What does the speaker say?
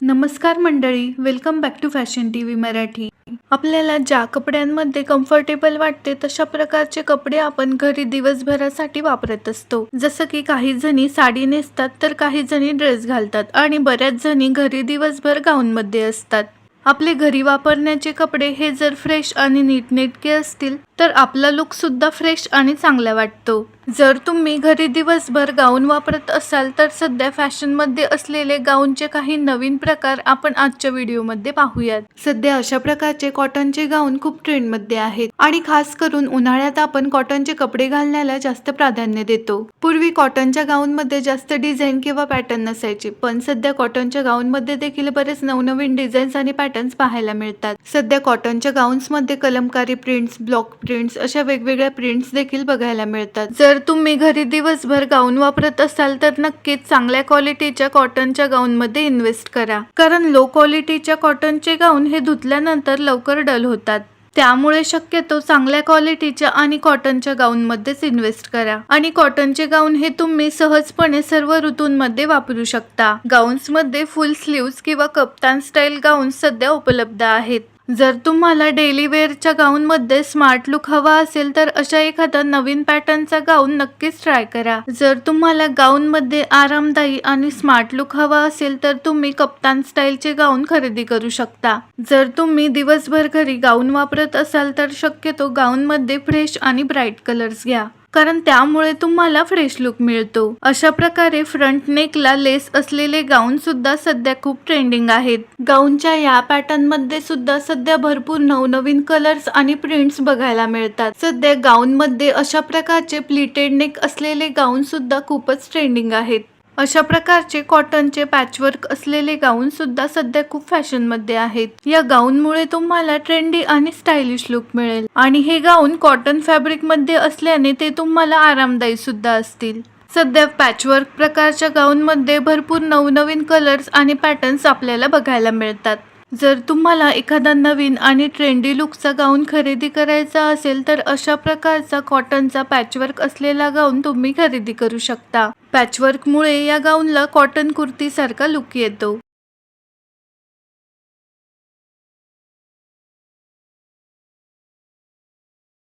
नमस्कार मंडळी welcome back to fashion T V Marathi. आपल्याला ज्या कपड्यांमध्ये कम्फर्टेबल वाटते तशा प्रकारचे कपडे आपण घरी दिवसभरासाठी वापरत असतो. जसं की काही जणी साडी नेसतात तर काही जणी ड्रेस घालतात आणि बऱ्याच जणी घरी दिवसभर गाऊनमध्ये असतात. आपले घरी वापरण्याचे कपडे हे जर फ्रेश आणि नीटनेटके असतील तर आपला लुकसुद्धा फ्रेश आणि चांगला वाटतो. जर तुम्ही घरी दिवसभर गाऊन वापरत असाल तर सध्या फॅशनमध्ये असलेले गाऊनचे काही नवीन प्रकार आपण आजच्या व्हिडिओमध्ये पाहूयात. सध्या अशा प्रकारचे कॉटनचे गाऊन खूप ट्रेंडमध्ये आहेत आणि खास करून उन्हाळ्यात आपण कॉटनचे कपडे घालण्याला जास्त प्राधान्य देतो. पूर्वी कॉटनच्या गाऊनमध्ये जास्त डिझाईन किंवा पॅटर्न नसायचे पण सध्या कॉटनच्या गाऊनमध्ये देखील बरेच नवनवीन डिझाईन्स आणि पॅटर्न्स पाहायला मिळतात. सध्या कॉटनच्या गाऊन्समध्ये कलमकारी प्रिंट्स ब्लॉक प्रिंट्स अशा वेगवेगळ्या प्रिंट्स देखील बघायला मिळतात. जर तुम्ही घरी दिवसभर गाऊन वापरत असाल तर नक्कीच चांगल्या क्वालिटीच्या कॉटनच्या गाऊनमध्ये इन्व्हेस्ट करा. कारण लो क्वालिटीच्या कॉटनचे गाऊन हे धुतल्यानंतर लवकर डल होतात. त्यामुळे शक्यतो चांगल्या क्वालिटीच्या आणि कॉटनच्या गाऊनमध्येच इन्व्हेस्ट करा. आणि कॉटनचे गाऊन हे तुम्ही सहजपणे सर्व ऋतूंमध्ये वापरू शकता. गाऊन्समध्ये फुल स्लीव्स किंवा कप्तान स्टाईल गाऊन सध्या उपलब्ध आहेत. जर तुम्हाला डेली वेअरच्या गाऊनमध्ये स्मार्ट लुक हवा असेल तर अशा एखादा नवीन पॅटर्नचा गाऊन नक्कीच ट्राय करा. जर तुम्हाला गाऊनमध्ये आरामदायी आणि स्मार्ट लुक हवा असेल तर तुम्ही कप्तान स्टाईलचे गाऊन खरेदी करू शकता. जर तुम्ही दिवसभर घरी गाऊन वापरत असाल तर शक्यतो गाऊनमध्ये फ्रेश आणि ब्राईट कलर्स घ्या. कारण त्यामुळे तुम्हाला फ्रेश लुक मिळतो. अशा प्रकारे फ्रंट नेकला लेस असलेले गाऊन सुद्धा सध्या खूप ट्रेंडिंग आहेत. गाऊनच्या या पॅटर्नमध्ये सुद्धा सध्या भरपूर नवनवीन कलर्स आणि प्रिंट्स बघायला मिळतात. सध्या गाऊन मध्ये अशा प्रकारचे प्लिटेड नेक असलेले गाऊन सुद्धा खूपच ट्रेंडिंग आहेत. अशा प्रकारचे कॉटनचे पॅचवर्क असलेले गाऊन सुद्धा सध्या खूप फॅशनमध्ये आहेत. या गाऊनमुळे तुम्हाला ट्रेंडी आणि स्टायलिश लुक मिळेल. आणि हे गाऊन कॉटन फॅब्रिकमध्ये असल्याने ते तुम्हाला आरामदायी सुद्धा असतील. सध्या पॅचवर्क प्रकारच्या गाऊनमध्ये भरपूर नवनवीन कलर्स आणि पॅटर्न्स आपल्याला बघायला मिळतात. जर तुम्हाला एखादा नवीन आणि ट्रेंडी लुकचा गाऊन खरेदी करायचा असेल तर अशा प्रकारचा कॉटनचा पॅचवर्क असलेला गाऊन तुम्ही खरेदी करू शकता. पॅचवर्कमुळे या गाऊनला कॉटन कुर्तीसारखा लुक येतो.